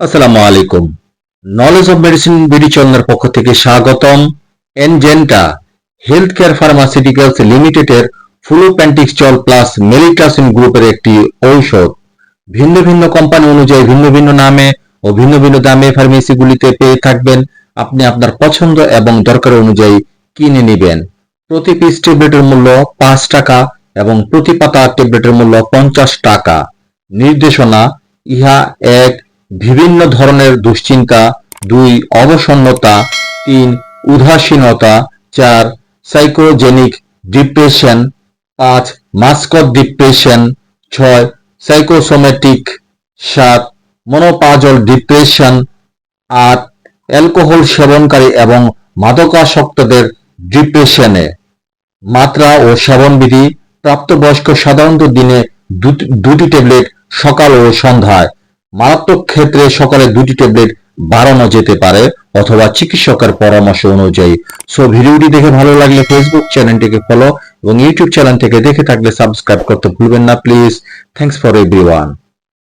আসসালামু আলাইকুম। Knowledge of medicine BD চন্দ্রের পক্ষ থেকে স্বাগতম। এনজেন্টা হেলথ কেয়ার ফার্মাসিউটিক্যালস লিমিটেডের ফ্লুপ্যান্টিক্সচল প্লাস মেলিটাসিন গ্রুপের একটি ঔষধ। ভিন্ন ভিন্ন কোম্পানি অনুযায়ী ভিন্ন ভিন্ন নামে ও ভিন্ন ভিন্ন দামে ফার্মেসিগুলিতে পেয়ে থাকবেন। আপনি আপনার পছন্দ এবং দরকার অনুযায়ী কিনে নেবেন। প্রতি পিস ট্যাবলেটের মূল্য পাঁচ টাকা। এবং প্রতি পাতা ট্যাবলেটের মূল্য পঞ্চাশ টাকা। নির্দেশনা, ইহা এক, বিভিন্ন ধরনের দুশ্চিন্তা, দুই, অবসন্নতা, তিন, উদাসীনতা, চার সাইকোজেনিক ডিপ্রেশন পাঁচ, মাস্কট ডিপ্রেশন ছয় সাইকোসোমেটিক সাত, মনোপাজল ডিপ্রেশন আট অ্যালকোহল সেবনকারী এবং মাদকাসক্তদের ডিপ্রেশনে মাত্রা ও সেবনবিধি প্রাপ্তবয়স্ক সাধারণত দিনে দুটি- ট্যাবলেট সকাল ও সন্ধ্যায়। মারাত্মক ক্ষেত্রে সকালে দুটি ট্যাবলেট বাড়ানো যেতে পারে অথবা চিকিৎসকের পরামর্শ অনুযায়ী। সো ভিডিওটি দেখে ভালো লাগলে ফেসবুক চ্যানেলটিকে ফলো এবং ইউটিউব চ্যানেল থেকে দেখে থাকলে সাবস্ক্রাইব করতে ভুলবেন না প্লিজ থ্যাংকস ফর এভরিওয়ান